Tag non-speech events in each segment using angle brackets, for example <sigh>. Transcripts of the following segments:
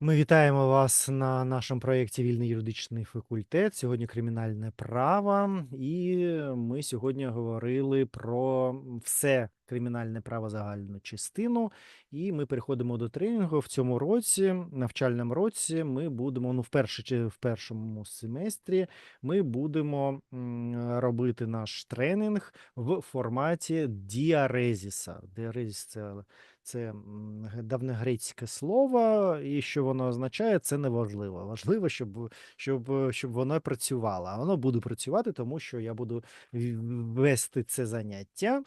Ми вітаємо вас на нашому проєкті Вільний юридичний факультет. Сьогодні кримінальне право, і ми сьогодні говорили про все кримінальне право загальну частину. І ми переходимо до тренінгу. В цьому році, навчальному році, ми будемо ну, в перші чи в першому семестрі. Ми будемо робити наш тренінг в форматі діарезіса. Діарезіс це це давньогрецьке слово, і що воно означає, це не важливо. Важливо, щоб, щоб, е, щоб воно працювало. А воно буде працювати, тому що я буду вести це заняття.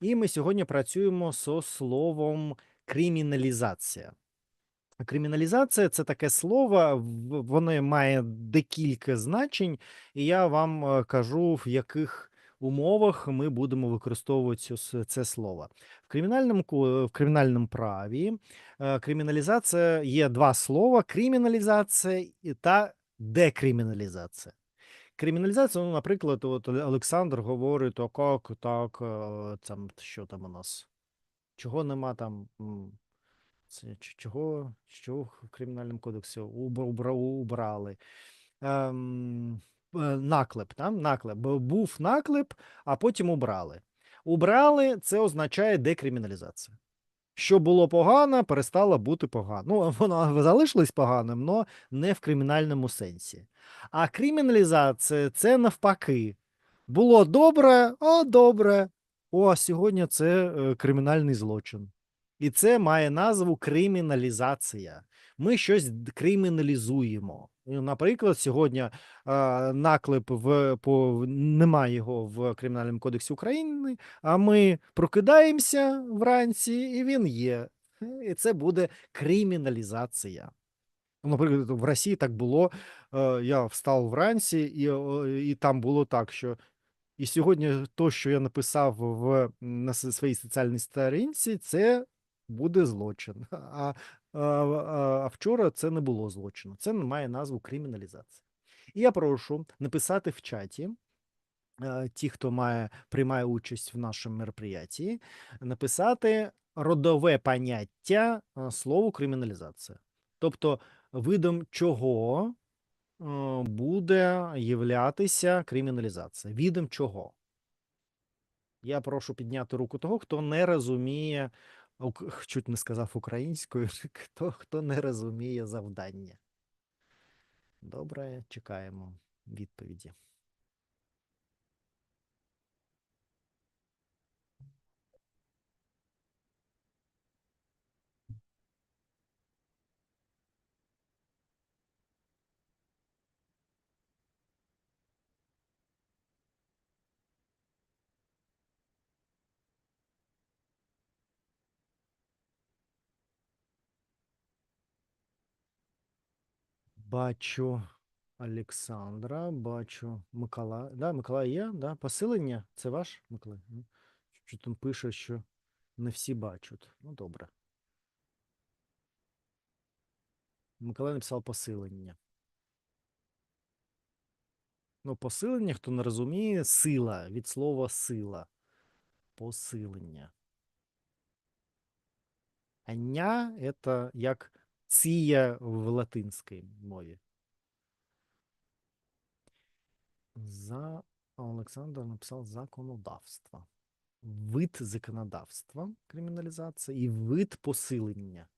І ми сьогодні працюємо зі словом криміналізація. Криміналізація це таке слово, воно має декілька значень, і я вам е, кажу, в яких умовах ми будемо використовувати це слово. В кримінальному, в кримінальному праві е, криміналізація є два слова: криміналізація та декриміналізація. Криміналізація, ну, наприклад, от Олександр говорить, о, як так, е, там, що там у нас, чого нема там. це чого, що в кримінальному кодексі убрали. Ем, е, наклеп, там, наклеп. Був наклеп, а потім убрали. Убрали це означає декриміналізація. Що було погано, перестало бути погано. Ну, <laughs> воно залишилось поганим, але не в кримінальному сенсі. А криміналізація це навпаки. Було добре, о, добре. О, а сьогодні це е, кримінальний злочин. І це має назву криміналізація. Ми щось криміналізуємо. Ну, Наприклад, сьогодні наклеп в по немає його в Кримінальному кодексі України, а ми прокидаємося вранці, і він є. І це буде криміналізація. Ну, Наприклад, в Росії так було. Я встав вранці, і, і там було так, що і сьогодні то, що я написав в на своїй соціальній сторінці, це буде злочин. А, а, вчора це не було злочину. Це не має назву криміналізація. І я прошу написати в чаті. Ті, хто має приймає участь в нашому мероприятии, написати родове поняття слову криміналізація. Тобто, видом чого буде являтися криміналізація. Відом чого? Я прошу підняти руку того, хто не розуміє, чуть не сказав українською, <laughs> хто, хто не розуміє завдання. Добре, чекаємо відповіді. Бачу Олександра, бачу Микола. Да, Миколай є, да? Посилення? Це ваш Миколай? Ну, Що там пише, що не всі бачать. Ну, добре. Миколай написав посилення. Ну, посилення, хто не розуміє, сила від слова сила. Посилення. А ня это як ція в латинській мові. За Олександр написав законодавство. Вид законодавства криміналізація і вид посилення.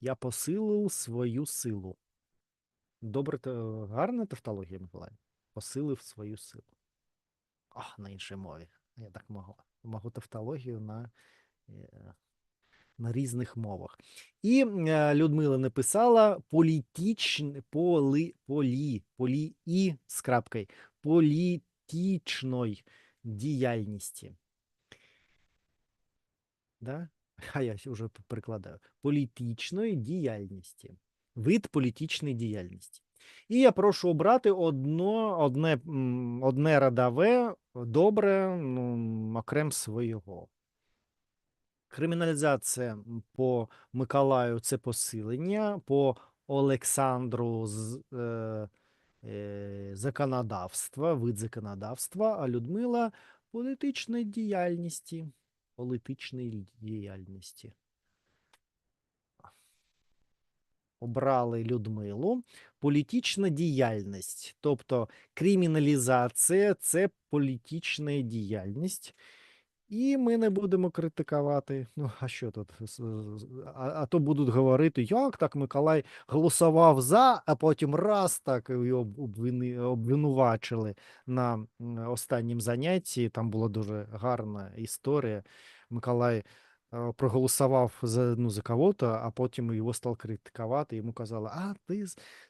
Я посилив свою силу. Добре, гарна тавтологія, Миколай. Посилив свою силу. А, на іншій мові. Я так можу. Можу тавтологію на, е, на різних мовах. І е, Людмила написала політичн, поли, полі, полі і з крапкою, політичної діяльності. Да? <laughs> А я вже перекладаю. Політичної діяльності. Вид політичної діяльності. І я прошу обрати одно, одне, одне родове, добре, ну, окрем свого. Криміналізація по Миколаю це посилення, по Олександру з, е, е, законодавства, вид законодавства, а Людмила політичної діяльності. Політичної діяльності. обрали Людмилу. Політична діяльність, тобто криміналізація це політична діяльність. І ми не будемо критикувати. Ну, а що тут? А, а то будуть говорити, як так Миколай голосував за, а потім раз так його обвинувачили на останнім занятті. Там була дуже гарна історія. Миколай проголосував за, ну, за кого-то, а потім його став критикувати. Йому казали, а ти,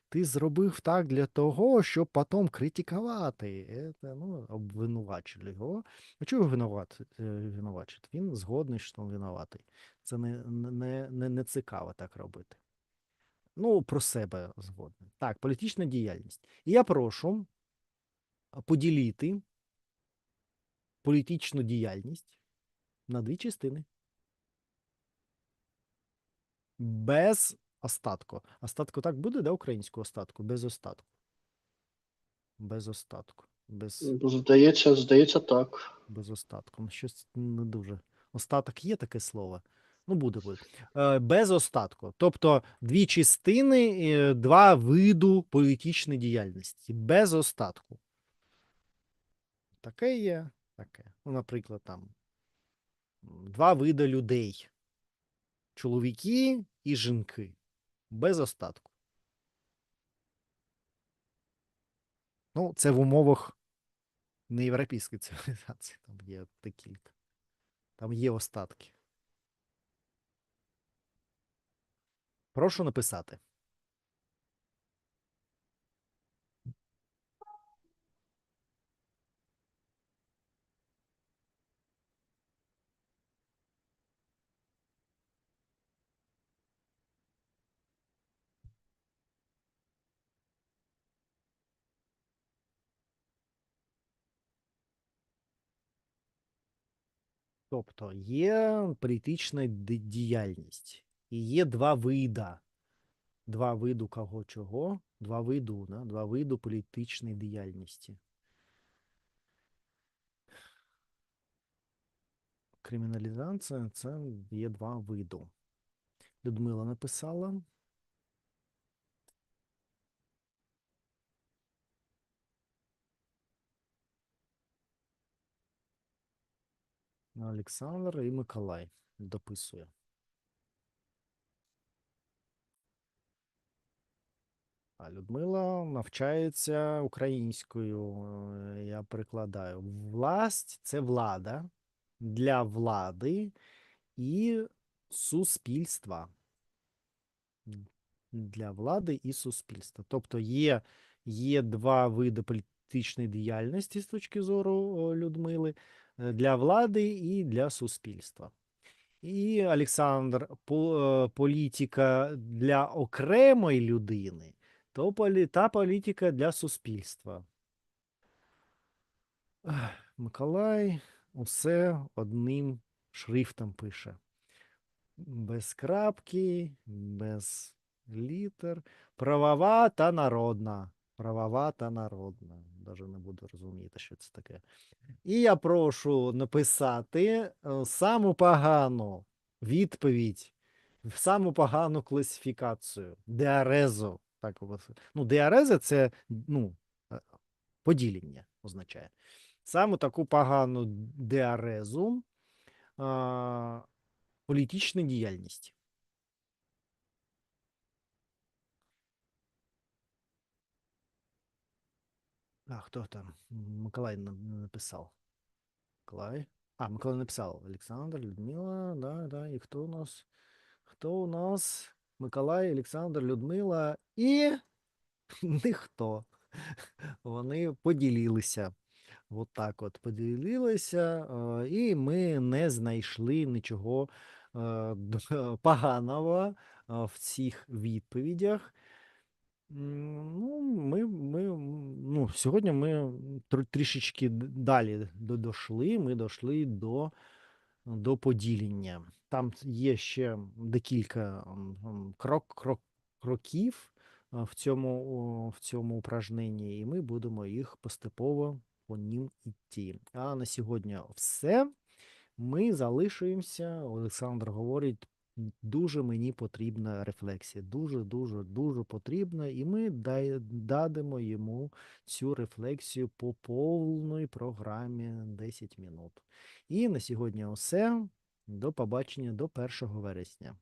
ти зробив так для того, щоб потім критикувати. Це, ну, обвинувачили його. А чого винуват, е, винувачить? Він згодний, що він винуватий. Це не, не, не, не цікаво так робити. Ну, про себе згодний. Так, політична діяльність. І я прошу поділити політичну діяльність на дві частини. Без остатку. Остатку так буде, да, українську остатку? Без остатку. Без остатку. Без... Здається, здається, так. Без остатку. Ну, щось не дуже. Остаток є таке слово. Ну, буде, буде. Е, без остатку. Тобто дві частини, е, два виду політичної діяльності. Без остатку. Таке є. Таке. Ну, наприклад, там два види людей: чоловіки і жінки. Без остатку. Ну, це в умовах неєвропейської цивілізації. Там є декілька. Там є остатки. Прошу написати. Тобто є політична діяльність, і є два вида. Два виду кого чого? Два виду, да? два виду політичної діяльності. Криміналізація це є два виду. Людмила написала. Олександр і Миколай дописує. А Людмила навчається українською. е, Я перекладаю. Власть це влада для влади і суспільства. Для влади і суспільства. Тобто є, є два види політичної діяльності з точки зору Людмили е, для влади і для суспільства. І Олександр, політика для окремої людини, то та політика для суспільства. Миколай усе одним шрифтом пише. Без крапки, без літер. Правова та народна. Правова та народна. Даже не буду розуміти, що це таке. І я прошу написати е, саму погану відповідь, саму погану класифікацію. Деарезу. Так, ну, деареза це ну, е, поділення означає. Саму таку погану деарезу а, політичної А, хто там? Миколай написав. Миколай. А, Миколай написав. Олександр, Людмила, да, да. І хто у нас? Хто у нас? Миколай, Олександр, Людмила і <laughs> ніхто. Вони поділилися. От так от поділилися, і ми не знайшли нічого е, <laughs> поганого в цих відповідях. Ну, ми, ми, ну, сьогодні ми тр- трішечки далі до-. Ми дошли до, до поділення. Там є ще декілька крок, крок, кроків в цьому, в цьому упражненні, і ми будемо їх поступово по ним йти. А на сьогодні все. Ми залишуємося. Олександр говорить дуже мені потрібна рефлексія. Дуже, дуже, дуже потрібна, і ми дадимо йому цю рефлексію по повній програмі 10 минут. І на сьогодні все. До побачення до 1 вересня.